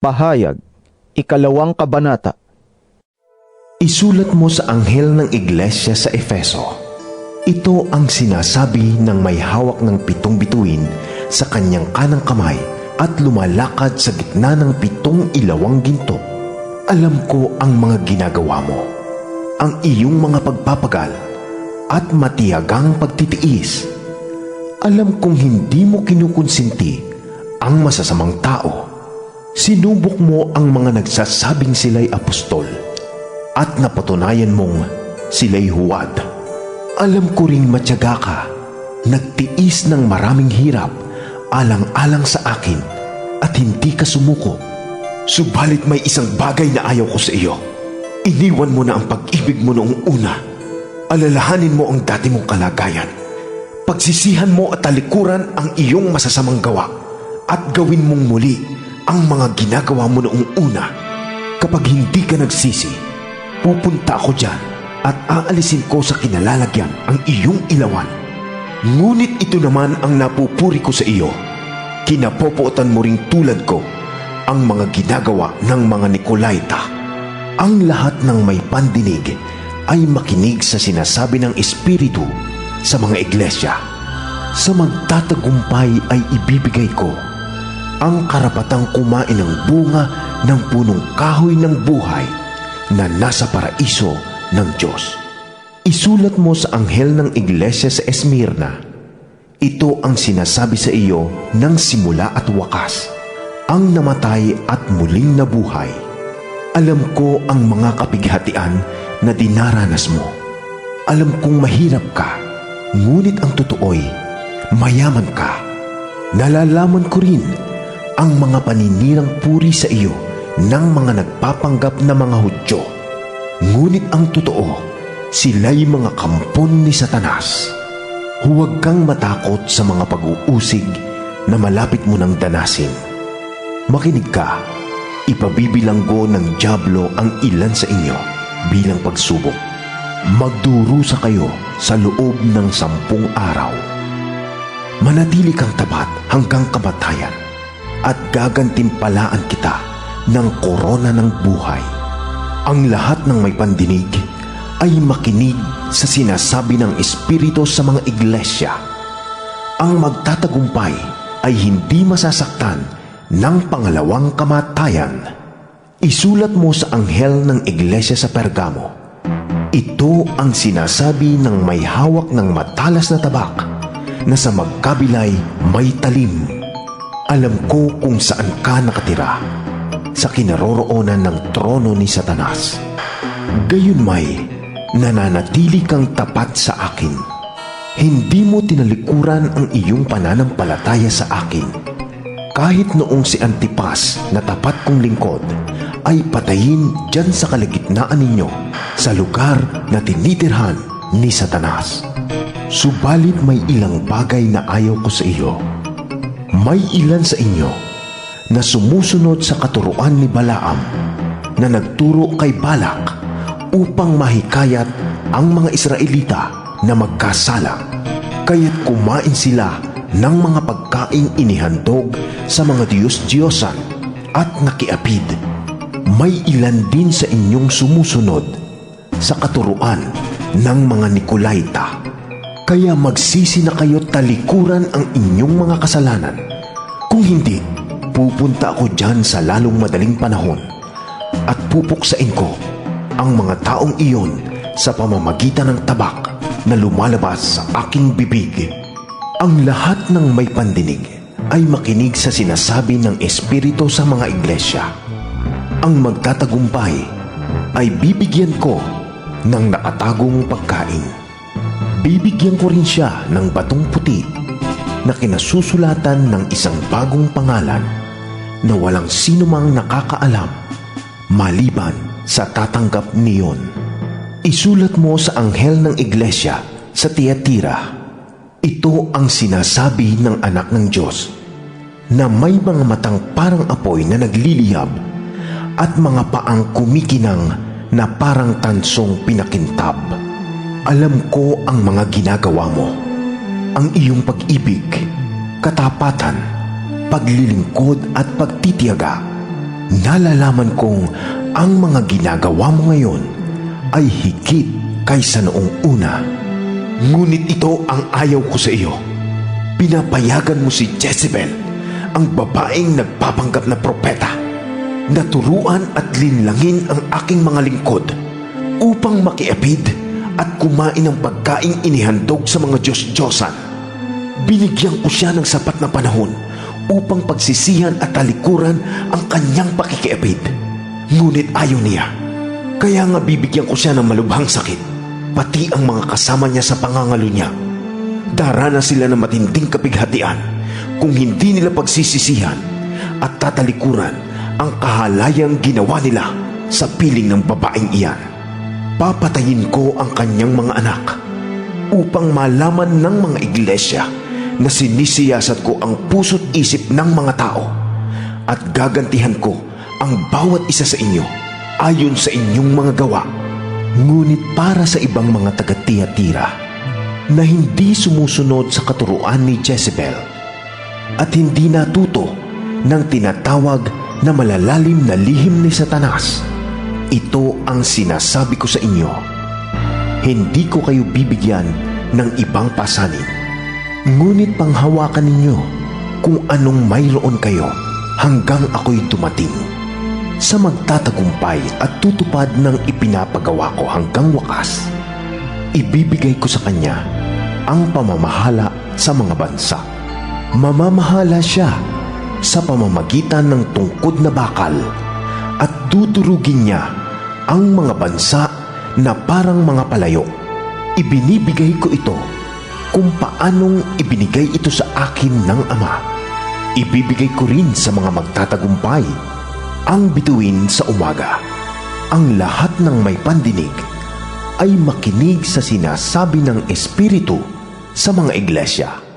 Pahayag, ikalawang kabanata. Isulat mo sa anghel ng iglesia sa Efeso. Ito ang sinasabi ng may hawak ng pitong bituin sa kanyang kanang kamay at lumalakad sa gitna ng pitong ilawang ginto. Alam ko ang mga ginagawa mo, ang iyong mga pagpapagal at matiyagang pagtitiis. Alam kong hindi mo kinukonsinti ang masasamang tao. Sinubok mo ang mga nagsasabing sila'y apostol at napatunayan mong sila'y huwad. Alam ko ring matyaga ka, nagtiis ng maraming hirap alang-alang sa akin at hindi ka sumuko. Subalit may isang bagay na ayaw ko sa iyo. Iniwan mo na ang pag-ibig mo noong una. Alalahanin mo ang dati mong kalagayan. Pagsisihan mo at talikuran ang iyong masasamang gawa at gawin mong muli ang mga ginagawa mo noong una. Kapag hindi ka nagsisi, pupunta ako dyan at aalisin ko sa kinalalagyan ang iyong ilawan. Ngunit ito naman ang napupuri ko sa iyo. Kinapopotan mo ring tulad ko ang mga ginagawa ng mga Nicolaita. Ang lahat ng may pandinig ay makinig sa sinasabi ng Espiritu sa mga iglesia. Sa magtatagumpay ay ibibigay ko ang karapatang kumain ng bunga ng punong kahoy ng buhay na nasa paraiso ng Diyos. Isulat mo sa anghel ng iglesia sa Esmirna. Ito ang sinasabi sa iyo ng simula at wakas, ang namatay at muling nabuhay. Alam ko ang mga kapighatian na dinaranas mo. Alam kong mahirap ka, ngunit ang totoo'y mayaman ka. Nalalaman ko rin ang mga paninirang puri sa iyo ng mga nagpapanggap na mga Hudyo. Ngunit ang totoo, sila'y mga kampon ni Satanas. Huwag kang matakot sa mga pag-uusig na malapit mo ng danasin. Makinig ka, ipabibilanggo ng Diablo ang ilan sa inyo bilang pagsubok. Magdurusa kayo sa loob ng sampung araw. Manatili kang tapat hanggang kamatayan at gagantimpalaan kita ng korona ng buhay. Ang lahat ng may pandinig ay makinig sa sinasabi ng Espiritu sa mga iglesia. Ang magtatagumpay ay hindi masasaktan ng pangalawang kamatayan. Isulat mo sa anghel ng iglesia sa Pergamo. Ito ang sinasabi ng may hawak ng matalas na tabak na sa magkabilay may talim. Alam ko kung saan ka nakatira sa kinaroroonan ng trono ni Satanas. Gayon may nananatili kang tapat sa akin. Hindi mo tinalikuran ang iyong pananampalataya sa akin. Kahit noong si Antipas na tapat kong lingkod ay patayin dyan sa kalagitnaan ninyo sa lugar na tinitirhan ni Satanas. Subalit may ilang bagay na ayaw ko sa iyo. May ilan sa inyo na sumusunod sa katuruan ni Balaam na nagturo kay Balak upang mahikayat ang mga Israelita na magkasala. Kaya't kumain sila ng mga pagkaing inihandog sa mga Diyos-Diyosan at nakiapid. May ilan din sa inyong sumusunod sa katuruan ng mga Nicolaita. Kaya magsisi na kayo talikuran ang inyong mga kasalanan. Kung hindi, pupunta ako dyan sa lalong madaling panahon at pupuksain ko ang mga taong iyon sa pamamagitan ng tabak na lumalabas sa aking bibig. Ang lahat ng may pandinig ay makinig sa sinasabi ng Espiritu sa mga iglesia. Ang magtatagumpay ay bibigyan ko ng nakatagong pagkain. Bibigyan ko rin siya ng batong puti na kinasusulatan ng isang bagong pangalan na walang sino mang nakakaalam maliban sa tatanggap niyon. Isulat mo sa anghel ng iglesia sa Tiatira. Ito ang sinasabi ng anak ng Diyos na may mga matang parang apoy na nagliliyab at mga paang kumikinang na parang tansong pinakintab. Alam ko ang mga ginagawa mo, ang iyong pag-ibig, katapatan, paglilingkod at pagtitiyaga nalalaman kong ang mga ginagawa mo ngayon ay higit kaysa noong una. Ngunit ito ang ayaw ko sa iyo. Pinapayagan mo si Jezebel, ang babaeng nagpapanggap na propeta, naturuan at linlangin ang aking mga lingkod upang makiapid at kumain ng pagkaing inihandog sa mga Diyos-Diyosan. Binigyan ko siya ng sapat na panahon upang pagsisihan at talikuran ang kanyang pakikiapid. Ngunit ayaw niya. Kaya nga bibigyan ko siya ng malubhang sakit, pati ang mga kasama niya sa pangangalo niya. Darana sila ng matinding kapighatian kung hindi nila pagsisisihan at tatalikuran ang kahalayang ginawa nila sa piling ng babaeng iyan. Papatayin ko ang kanyang mga anak upang malaman ng mga iglesia na sinisiyasat ko ang puso't isip ng mga tao at gagantihan ko ang bawat isa sa inyo ayon sa inyong mga gawa. Ngunit para sa ibang mga taga-tiyatira na hindi sumusunod sa katuruan ni Jezebel at hindi natuto ng tinatawag na malalalim na lihim ni Satanas, ito ang sinasabi ko sa inyo. Hindi ko kayo bibigyan ng ibang pasanin. Ngunit panghawakan ninyo kung anong mayroon kayo hanggang ako'y dumating. Sa magtatagumpay at tutupad ng ipinapagawa ko hanggang wakas, ibibigay ko sa kanya ang pamamahala sa mga bansa. Mamamahala siya sa pamamagitan ng tungkod na bakal at tuturugin niya ang mga bansa na parang mga palayo. Ibinibigay ko ito kung paanong ibinigay ito sa akin ng Ama. Ibibigay ko rin sa mga magtatagumpay ang bituin sa umaga. Ang lahat ng may pandinig ay makinig sa sinasabi ng Espiritu sa mga iglesia.